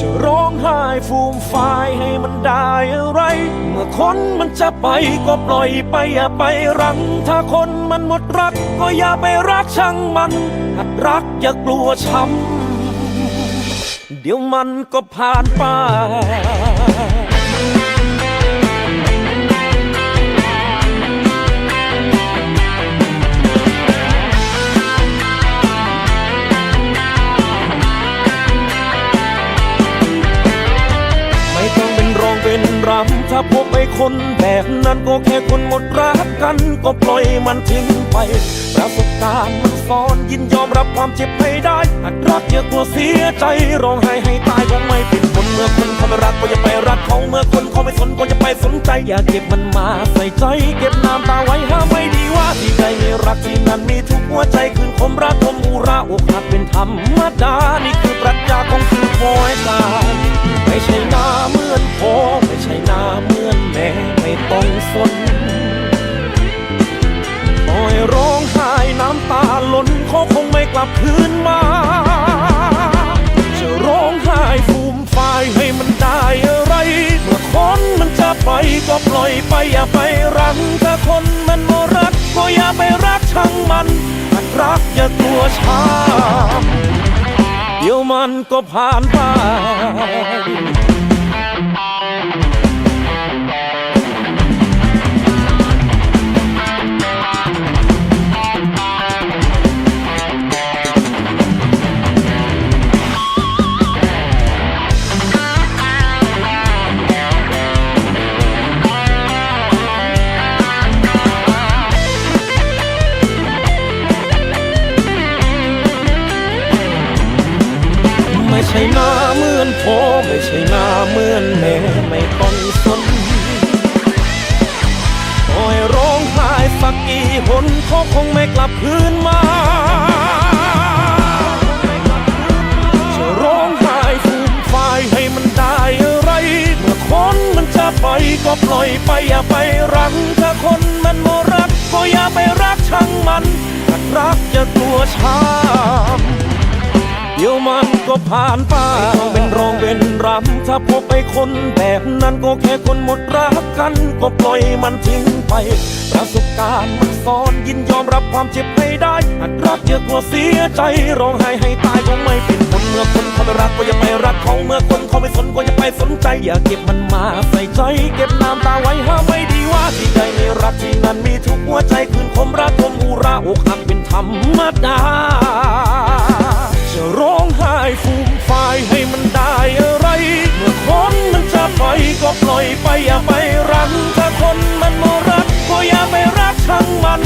จะร้องไห้ฟูมฟายให้มันได้อะไร เมื่อคนมันจะไปก็ปล่อยไปอย่าไปรัง ถ้าคนมันหมดรักก็อย่าไปรักช่างมันหัดรักอย่ากลัวช้ำเดี๋ยวมันก็ผ่านไป ถ้าพบไปคนแบบนั้นก็แค่คนหมดรักกัน ก็ปล่อยมันทิ้งไป ประสบการณ์มันสอนยินยอมรับความเจ็บให้ได้หัดรักอย่ากลัวเสียใจร้องไห้ให้ตายคงไม่ผิดคนเมื่อคนเขาไม่รักก็อย่าไปรักเขาเมื่อคนเขาไม่สนก็อย่าไปสนใจ อย่าเก็บมันมาใส่ใจ เก็บน้ำตาไว้ห้ามไม่ดีว่าที่ใดไม่รักที่นั้นมีทุกหัวใจคืนคมรักคมอุราอกหักเป็นธรรมดานี่คือปรัชญาของคือคอยตายไม่ใช่หน้าเหมือน นปล่อยร้องไห้น้ำตาล้นเขาคงไม่กลับคืนมา จะร้องไห้ฟูมฟายให้มันได้อะไรเมื่อคนมันจะไปก็ปล่อยไปอย่าไปรังถ้าคนมันมารักก็อย่าไปรักช่างมันหัดรักอย่ากลัวช้ำเดี๋ยวมันก็ผ่านไป ช่หน้าเหมือนพ่อไม่ใช่หน้าเหมือนแม่ไม่ต้องสนโอ้ยร้องไห้สักกี่หนเขาคงไม่กลับคืนมาจะร้องไห้ฟูมฟายให้มันได้อะไร เมื่อคนมันจะไปก็ปล่อยไปอย่าไปรังถ้าคนมันโมรักก็อย่าไปรักช่างมันรักอย่ากลัวช้ำ เดี๋ยวมันก็ผ่านไปไม่ต้องเป็นรองเป็นรำถ้าพบไอ้คนแบบนั้นก็แค่คนหมดรักกัน ก็ปล่อยมันทิ้งไป ประสบการณ์มันสอนยินยอมรับความเจ็บให้ได้หัดรักอย่ากลัวเสียใจร้องไห้ให้ตายคงไม่เป็นผลเมื่อคนเขาไม่รักก็อย่าไปรักเขาเมื่อคนเขาไม่สนก็อย่าไปสนใจ อย่าเก็บมันมาใส่ใจ เก็บน้ำตาไว้ห้ามไม่ดีว่าที่ใดไม่รักที่นั้นมีทุกหัวใจคืนคมรักคมอุราอกหักเป็นธรรมดา ปล่อยไปอย่าไปรังถ้าคนมันโมรักก็อย่าไปรักทั้งมัน